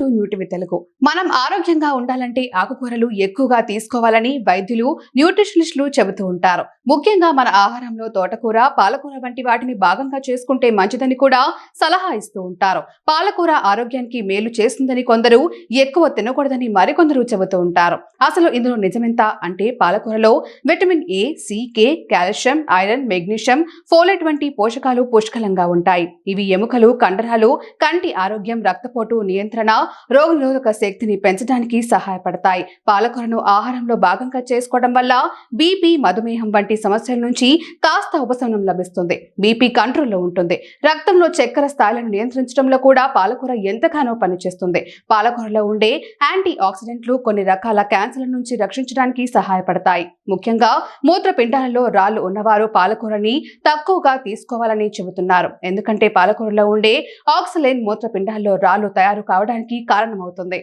To New TV Telugu. మనం ఆరోగ్యంగా ఉండాలంటే ఆకుకూరలు ఎక్కువగా తీసుకోవాలని వైద్యులు న్యూట్రిషనిస్టులు చెబుతూ ఉంటారు. ముఖ్యంగా మన ఆహారంలో తోటకూర పాలకూర వంటి వాటిని భాగంగా చేసుకుంటే మంచిదని కూడా సలహా ఇస్తూ ఉంటారు. పాలకూర ఆరోగ్యానికి మేలు చేస్తుందని కొందరు ఎక్కువ తినకూడదని మరికొందరు చెబుతూ ఉంటారు. అసలు ఇందులో నిజమెంత? అంటే పాలకూరలో vitamin A C K calcium iron magnesium folate వంటి పోషకాలు పుష్కలంగా ఉంటాయి. ఇవి ఎముకలు కండరాలు కంటి ఆరోగ్యం రక్తపోటు నియంత్రణ రోగనిరోధక శక్తిని పెంచడానికి సహాయపడతాయి. పాలకూరను ఆహారంలో భాగంగా చేసుకోవడం వల్ల బీపీ మధుమేహం వంటి సమస్యల నుంచి కాస్త ఉపశమనం లభిస్తుంది. బీపీ కంట్రోల్లో ఉంటుంది. రక్తంలో చక్కెర స్థాయిలను నియంత్రించడంలో కూడా పాలకూర ఎంతగానో పనిచేస్తుంది. పాలకూరలో ఉండే యాంటీ ఆక్సిడెంట్లు కొన్ని రకాల క్యాన్సర్ల నుంచి రక్షించడానికి సహాయపడతాయి. ముఖ్యంగా మూత్రపిండాలలో రాళ్ళు ఉన్నవారు పాలకూరని తక్కువగా తీసుకోవాలని చెబుతున్నారు. ఎందుకంటే పాలకూరలో ఉండే ఆక్సిలైన్ మూత్రపిండాల్లో రాళ్ళు తయారు కావడానికి కారణమవుతుంది.